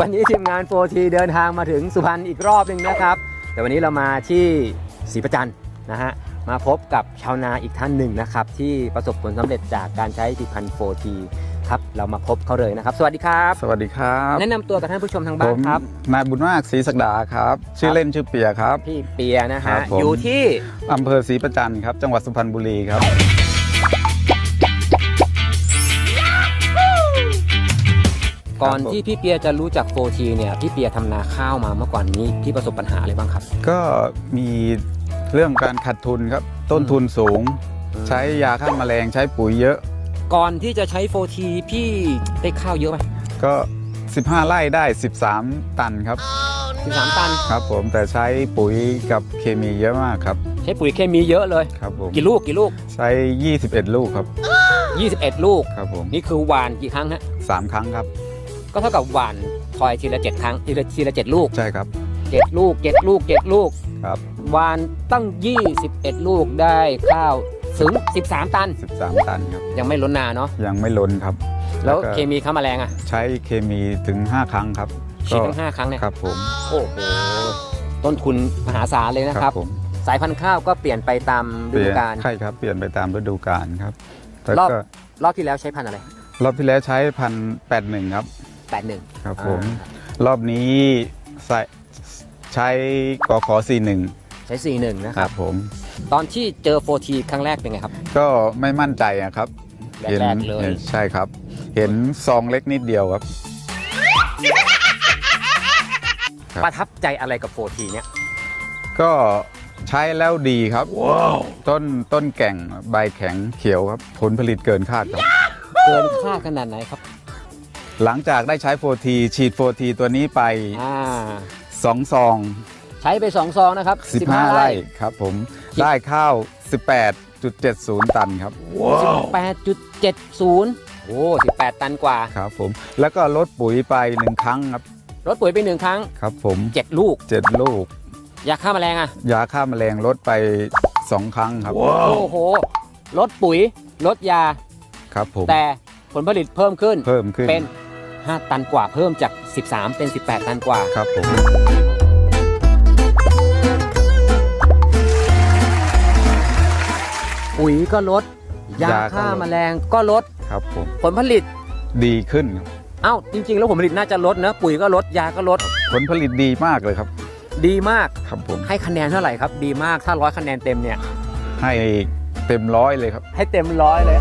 วันนี้ทีมงาน 4T เดินทางมาถึงสุพรรณอีกรอบหนึ่งนะครับ แต่วันนี้เรามาที่ศรีประจันทร์นะฮะมาพบกับชาวนาอีกท่านหนึ่งนะครับ ที่ประสบผลสำเร็จจากการใช้ผลิตภัณฑ์ 4T ครับเรามาพบเขาเลยนะครับ สวัสดีครับ สวัสดีครับ แนะนำตัวกับท่านผู้ชมทางผบ้านมครับนายบุญมากศรีศักดาครับ ชื่อเล่นชื่อเปียครับพี่เปียนะครัฮะบผมอยู่ที่อำเภอศรีประจันทร์ครับ จังหวัดสุพรรณบุรีครับ ก่อนผมที่พี่เปียจะรู้จัก 4T เนี่ยพี่เปียทำนาข้าวมาเมื่อก่อนนี้ที่ประสบปัญหาอะไรบ้างครับ ก็มีเรื่องการขาดทุนครับต้นทุนสูงอืมใช้ยาฆ่าแมลงใช้ปุ๋ยเยอะ ก่อนที่จะใช้ 4T พี่ได้ข้าวเยอะไหมก็ 15ไร่ได้ 13 ตันครับ13 ตันครับผมแต่ใช้ปุ๋ยกับเคมีเยอะมากครับ ใช้ปุ๋ยเคมีเยอะเลยครับผมกี่ลูกกี่ลูกใช้ 21 ลูกครับ 21 ลูกครับผมนี่คือหวานกี่ครั้งฮะสามครั้งครับ ก็เท่ากับหวานคอยทีละเจ็ดครั้งทีละทีละเจ็ดลูกใช่ครับเจ็ดลูกเจ็ดลูกเจ็ดลูกครับหวานตั้ง21ลูกได้ข้าวถึง13ตัน 13 ตันครับ ยังไม่ล้นนาเนาะยังไม่ล้นครับแล้วก็เคมีค้าแมลงอะใช้เคมีถึง 5 ครั้งครับฉีดทั้ง5ครั้งเนี่ยครับผมโอ้โหต้นทุนมหาศาลเลยนะครับ ผมสายพันธุ์ข้าวก็เปลี่ยนไปตามฤดูกาล ใช่ครับเปลี่ยนไปตามฤดูกาลครับแต่รอบ ก็รอบที่แล้วใช้พันธุ์อะไร รอบที่แล้วใช้พันแปดหนึ่งครับ 81ครับผมรอบนี้ใส่ใช้กขอสี่หนึ่งใช้ 41 นะคครัรับบ ผม ตอนที่เจอ 4T ครั้งแรกเป็นไงครับ ก็ไม่มั่นใจอะครับแรกๆเลย ห็นใช่ครับ เห็นซองเล็กนิดเดียวครับ ครับ ประทับใจอะไรกับ 4T เนี่ย ก็ใช้แล้วดีครับ ต้นต้นแก่งใบแข็งเขียวครับ ผลผลิตเกินคาดครับ เกินคาดขนาดไหนครับ หลังจากได้ใช้โฟทีฉีดโฟทีตัวนี้ไปอ่า2ซองใช้ไป2ซองนะครับ15 ไร่ครับผมได้ข้าว 18.70 ตันครับ18.70โอ้18ตันกว่าครับผมแล้วก็ลดปุ๋ยไป1ครั้งครับลดปุ๋ยไปหนึ่งครั้งครับผม7ลูก7ลูก ยาฆ่าแมลงอะยาฆ่าแมลงลดไป2ครั้งครับโอ้โหลดปุ๋ยลดยาครับผมแต่ผลผลิตเพิ่มขึ้นเพิ่มขึ้นเป็น 5 ตันกว่าเพิ่มจาก 13 เป็น 18 ตันกว่า ครับผมปุ๋ยก็ลด ยายาก็ฆ่าลด แมลงก็ลดครับผมผลผลิต ดีขึ้นครับเอ้า จริง ๆ แล้วผลผลิตน่าจะลดนะ ปุ๋ยก็ลด ยาก็ลด ผลผลิตดีมากเลยครับ ดีมาก ครับผมให้คะแนนเท่าไหร่ครับ ดีมาก ถ้าร้อยคะแนนเต็มเนี่ย ให้เต็มร้อยเลยครับ ให้เต็มร้อยเลย